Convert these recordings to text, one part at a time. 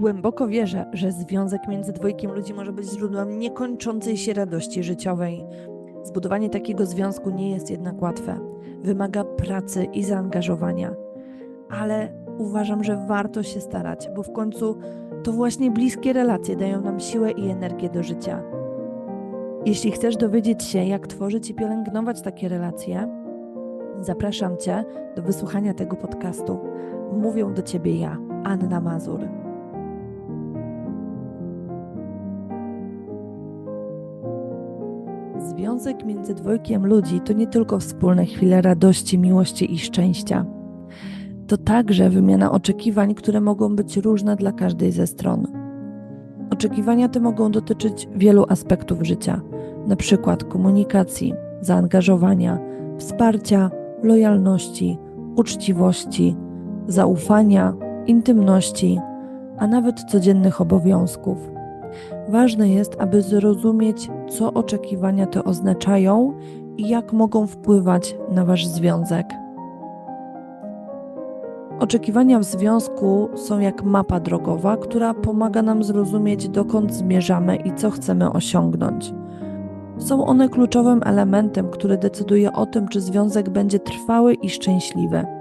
Głęboko wierzę, że związek między dwojkiem ludzi może być źródłem niekończącej się radości życiowej. Zbudowanie takiego związku nie jest jednak łatwe. Wymaga pracy i zaangażowania. Ale uważam, że warto się starać, bo w końcu to właśnie bliskie relacje dają nam siłę i energię do życia. Jeśli chcesz dowiedzieć się, jak tworzyć i pielęgnować takie relacje, zapraszam Cię do wysłuchania tego podcastu. Mówią do Ciebie ja, Anna Mazur. Związek między dwojkiem ludzi to nie tylko wspólne chwile radości, miłości i szczęścia. To także wymiana oczekiwań, które mogą być różne dla każdej ze stron. Oczekiwania te mogą dotyczyć wielu aspektów życia, np. komunikacji, zaangażowania, wsparcia, lojalności, uczciwości, zaufania, intymności, a nawet codziennych obowiązków. Ważne jest, aby zrozumieć, co oczekiwania te oznaczają i jak mogą wpływać na Wasz związek. Oczekiwania w związku są jak mapa drogowa, która pomaga nam zrozumieć, dokąd zmierzamy i co chcemy osiągnąć. Są one kluczowym elementem, który decyduje o tym, czy związek będzie trwały i szczęśliwy.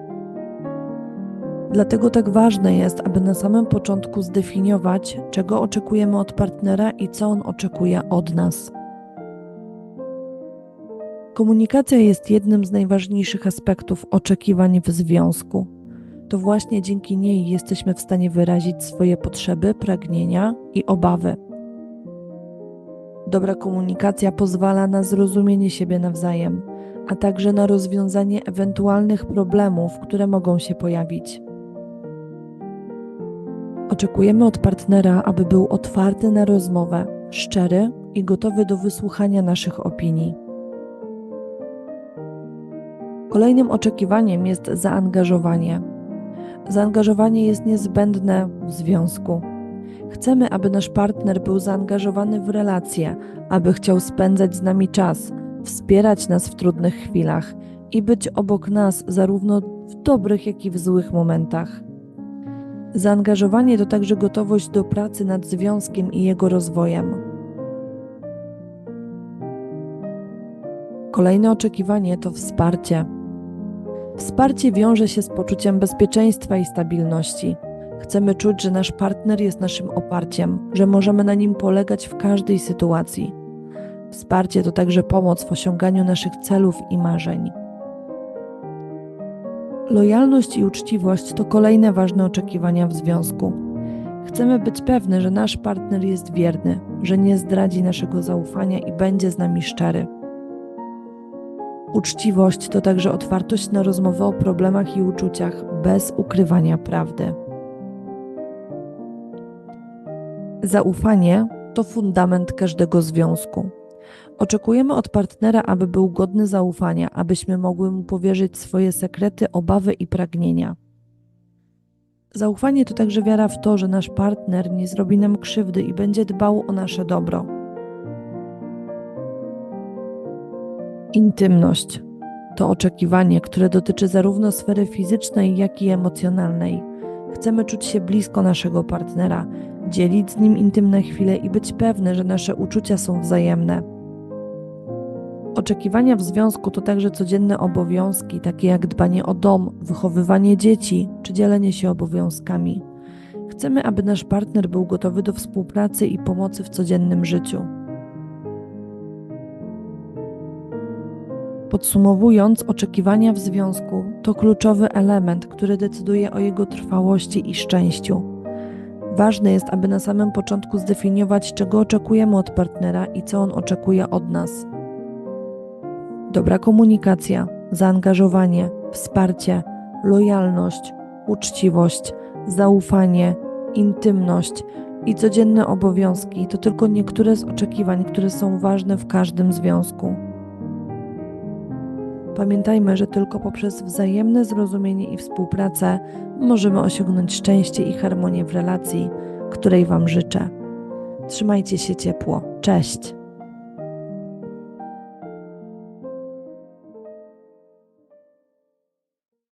Dlatego tak ważne jest, aby na samym początku zdefiniować, czego oczekujemy od partnera i co on oczekuje od nas. Komunikacja jest jednym z najważniejszych aspektów oczekiwań w związku. To właśnie dzięki niej jesteśmy w stanie wyrazić swoje potrzeby, pragnienia i obawy. Dobra komunikacja pozwala na zrozumienie siebie nawzajem, a także na rozwiązanie ewentualnych problemów, które mogą się pojawić. Oczekujemy od partnera, aby był otwarty na rozmowę, szczery i gotowy do wysłuchania naszych opinii. Kolejnym oczekiwaniem jest zaangażowanie. Zaangażowanie jest niezbędne w związku. Chcemy, aby nasz partner był zaangażowany w relacje, aby chciał spędzać z nami czas, wspierać nas w trudnych chwilach i być obok nas zarówno w dobrych, jak i w złych momentach. Zaangażowanie to także gotowość do pracy nad związkiem i jego rozwojem. Kolejne oczekiwanie to wsparcie. Wsparcie wiąże się z poczuciem bezpieczeństwa i stabilności. Chcemy czuć, że nasz partner jest naszym oparciem, że możemy na nim polegać w każdej sytuacji. Wsparcie to także pomoc w osiąganiu naszych celów i marzeń. Lojalność i uczciwość to kolejne ważne oczekiwania w związku. Chcemy być pewni, że nasz partner jest wierny, że nie zdradzi naszego zaufania i będzie z nami szczery. Uczciwość to także otwartość na rozmowę o problemach i uczuciach bez ukrywania prawdy. Zaufanie to fundament każdego związku. Oczekujemy od partnera, aby był godny zaufania, abyśmy mogły mu powierzyć swoje sekrety, obawy i pragnienia. Zaufanie to także wiara w to, że nasz partner nie zrobi nam krzywdy i będzie dbał o nasze dobro. Intymność to oczekiwanie, które dotyczy zarówno sfery fizycznej, jak i emocjonalnej. Chcemy czuć się blisko naszego partnera, dzielić z nim intymne chwile i być pewne, że nasze uczucia są wzajemne. Oczekiwania w związku to także codzienne obowiązki, takie jak dbanie o dom, wychowywanie dzieci czy dzielenie się obowiązkami. Chcemy, aby nasz partner był gotowy do współpracy i pomocy w codziennym życiu. Podsumowując, oczekiwania w związku to kluczowy element, który decyduje o jego trwałości i szczęściu. Ważne jest, aby na samym początku zdefiniować, czego oczekujemy od partnera i co on oczekuje od nas. Dobra komunikacja, zaangażowanie, wsparcie, lojalność, uczciwość, zaufanie, intymność i codzienne obowiązki to tylko niektóre z oczekiwań, które są ważne w każdym związku. Pamiętajmy, że tylko poprzez wzajemne zrozumienie i współpracę możemy osiągnąć szczęście i harmonię w relacji, której Wam życzę. Trzymajcie się ciepło. Cześć!